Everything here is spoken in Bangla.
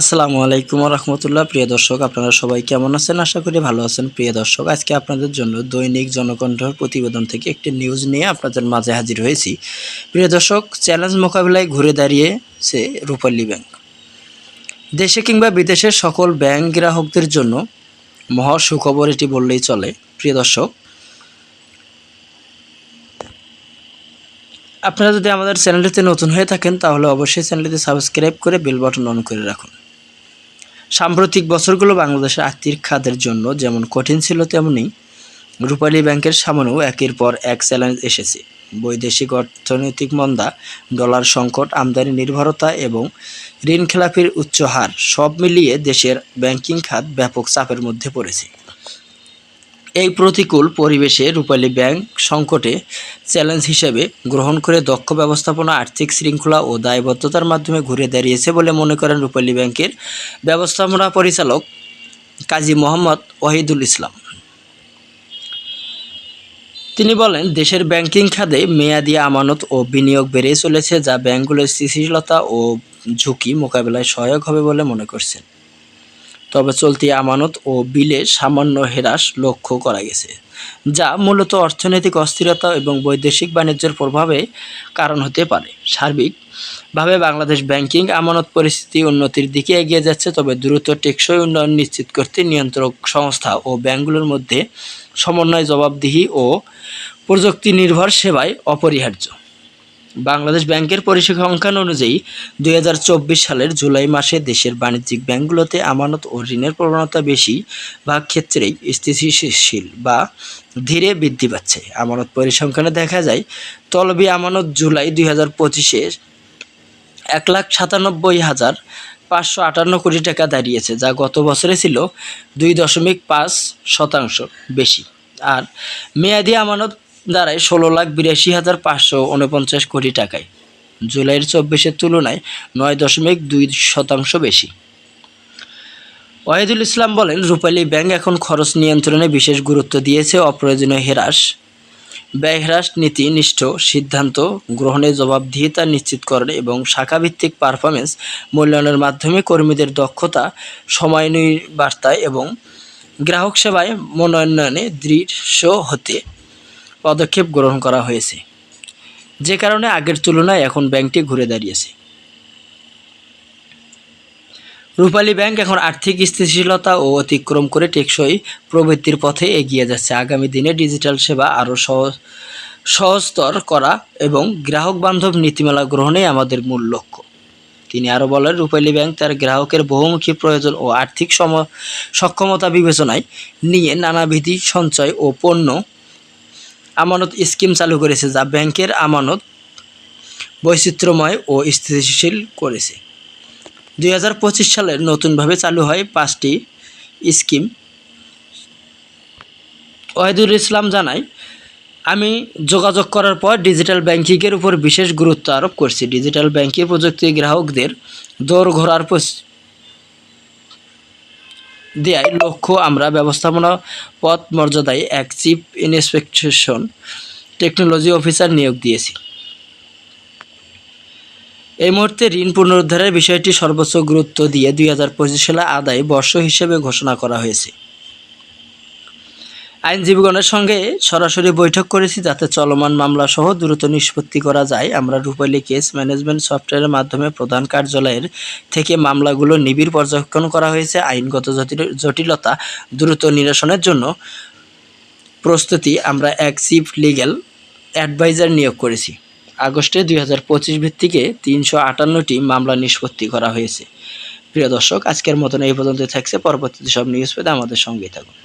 আসসালামু আলাইকুম রহমতুল্লাহ প্রিয় দর্শক, আপনারা সবাই কেমন আছেন? আশা করি ভালো আছেন। প্রিয় দর্শক, আজকে আপনাদের জন্য দৈনিক জনকণ্ঠর প্রতিবেদন থেকে একটি নিউজ নিয়ে আপনাদের মাঝে হাজির হয়েছি। প্রিয় দর্শক চ্যালেঞ্জ মোকাবিলায় ঘুরে দাঁড়িয়েছে রূপালী ব্যাংক দেশে কিংবা বিদেশের সকল ব্যাংক গ্রাহকদের জন্য মহা সুখবর এটি বললেই চলে। প্রিয় দর্শক, আপনারা যদি আমাদের চ্যানেলটিতে নতুন হয়ে থাকেন, তাহলে অবশ্যই চ্যানেলটিতে সাবস্ক্রাইব করে বেল বাটন অন করে রাখুন। সাম্প্রতিক বছরগুলো বাংলাদেশের আর্থিক খাতের জন্য যেমন কঠিন ছিল তেমনি রূপালী ব্যাংকের সামনেও একের পর এক চ্যালেঞ্জ এসেছে। বৈদেশিক অর্থনৈতিক মন্দা, ডলার সংকট, আমদানি নির্ভরতা এবং ঋণ খেলাপির উচ্চ হার সব মিলিয়ে দেশের ব্যাংকিং খাত ব্যাপক চাপের মধ্যে পড়েছে। এই প্রতিকূল পরিবেশে রূপালী ব্যাংক সংকটে চ্যালেঞ্জ হিসেবে গ্রহণ করে দক্ষ ব্যবস্থাপনা, আর্থিক শৃঙ্খলা ও দায়বদ্ধতার মাধ্যমে ঘুরে দাঁড়িয়েছে বলে মনে করেন রূপালী ব্যাংকের ব্যবস্থাপনা পরিচালক কাজী মোহাম্মদ ওয়াহিদুল ইসলাম। তিনি বলেন, দেশের ব্যাংকিং খাতে মেয়াদি আমানত ও বিনিয়োগ বেড়ে চলেছে, যা ব্যাংকগুলোর স্থিতিশীলতা ও ঝুঁকি মোকাবেলায় সহায়ক হবে বলে মনে করছেন। তবে চলতি আমানত ও বিলে সামান্য হ্রাস লক্ষ্য করা গেছে, যা মূলত অর্থনৈতিক অস্থিরতা এবং বৈদেশিক বাণিজ্যের প্রভাবে কারণ হতে পারে। সার্বিকভাবে বাংলাদেশ ব্যাংকিং আমানত পরিস্থিতি উন্নতির দিকে এগিয়ে যাচ্ছে, তবে দ্রুত টেকসই উন্নয়ন নিশ্চিত করতে নিয়ন্ত্রক সংস্থা ও ব্যাংকগুলোর মধ্যে সমন্বয়, জবাবদিহি ও প্রযুক্তি নির্ভর সেবায় অপরিহার্য। বাংলাদেশ ব্যাংকের পরিসংখ্যান অনুযায়ী দুই হাজার চব্বিশ সালের জুলাই মাসে দেশের বাণিজ্যিক ব্যাংকগুলোতে আমানত ও ঋণের প্রবণতা বেশি ভাগ ক্ষেত্রেই স্থিতিশীল বা ধীরে বৃদ্ধি পাচ্ছে। আমানত পরিসংখ্যানে দেখা যায়, তলবি আমানত জুলাই দুই হাজার পঁচিশে এক লাখ সাতানব্বই হাজার পাঁচশো আটান্ন কোটি টাকা দাঁড়িয়েছে, যা গত বছরে ছিল দুই দশমিক পাঁচ শতাংশ বেশি। আর মেয়াদি আমানত দাঁড়ায় ষোলো লাখ বিরাশি হাজার পাঁচশো উনপঞ্চাশ কোটি টাকায়। জুলাইয়ের চব্বিশের তুলনায় নয় দশমিক দুই শতাংশ বেশি। ওয়াহিদুল ইসলাম বলেন, রূপালী ব্যাংক এখন খরচ নিয়ন্ত্রণে বিশেষ গুরুত্ব দিয়েছে, অপ্রয়োজনীয় হ্রাস ব্যয় হ্রাস নীতি নিষ্ঠ সিদ্ধান্ত, গ্রহণে জবাবদিহিতা নিশ্চিতকরণ এবং শাখাভিত্তিক পারফরমেন্স মূল্যায়নের মাধ্যমে কর্মীদের দক্ষতা সময় বার্তায় এবং গ্রাহক সেবায় মনোন্নয়নে দৃশ্য হতে পদক্ষেপ গ্রহণ করা হয়েছে। যে কারণে আগের তুলনায় এখন ব্যাংকটি ঘুরে দাঁড়িয়েছে। রূপালী ব্যাংক এখন আর্থিক স্থিতিশীলতা ও অতিক্রম করে টেকসই প্রবৃত্তির পথে এগিয়ে যাচ্ছে। আগামী দিনে ডিজিটাল সেবা আরও সহজ সহজতর করা এবং গ্রাহক বান্ধব নীতিমালা গ্রহণেই আমাদের মূল লক্ষ্য। তিনি আরও বলেন, রূপালী ব্যাংক তার গ্রাহকের বহুমুখী প্রয়োজন ও আর্থিক সম, সক্ষমতা বিবেচনায় নিয়ে নানাবিধি সঞ্চয় ও পণ্য আমানত স্কিম চালু করেছে যা ব্যাংকের আমানত বৈচিত্র্যময় ও স্থিতিশীল করেছে। দুই সালের নতুনভাবে চালু হয় পাঁচটি স্কিম। ওয়াহিদুল ইসলাম জানায়, আমি যোগাযোগ করার পর ডিজিটাল ব্যাংকিংয়ের উপর বিশেষ গুরুত্ব আরোপ করছি। ডিজিটাল ব্যাংকিং প্রযুক্তি গ্রাহকদের দৌড় ঘোরার দেয় লক্ষ্য আমরা ব্যবস্থাপনা পথ মর্যাদায় এক চিফ ইন্সপেকশন টেকনোলজি অফিসার নিয়োগ দিয়েছি। এই মুহূর্তে ঋণ পুনরুদ্ধারের বিষয়টি সর্বোচ্চ গুরুত্ব দিয়ে দুই হাজার পঁচিশ সালে আদায় বর্ষ হিসেবে ঘোষণা করা হয়েছে। আইনজীবীগণের সঙ্গে সরাসরি বৈঠক করেছি, যাতে চলমান মামলা সহ দ্রুত নিষ্পত্তি করা যায়। আমরা রূপালী কেস ম্যানেজমেন্ট সফটওয়্যারের মাধ্যমে প্রধান কার্যালয়ের থেকে মামলাগুলো নিবিড় পর্যবেক্ষণ করা হয়েছে। আইনগত জটিলতা দ্রুত নিরসনের জন্য প্রস্তুতি আমরা এক চিফ লিগ্যাল অ্যাডভাইজার নিয়োগ করেছি। আগস্টে দুই হাজার পঁচিশ ভিত্তিকে তিনশো আটান্নটি মামলা নিষ্পত্তি করা হয়েছে। প্রিয় দর্শক, আজকের মতন এই পর্যন্ত থাকছে। পরবর্তীতে সব নিউজ পেতে আমাদের সঙ্গেই থাকুন।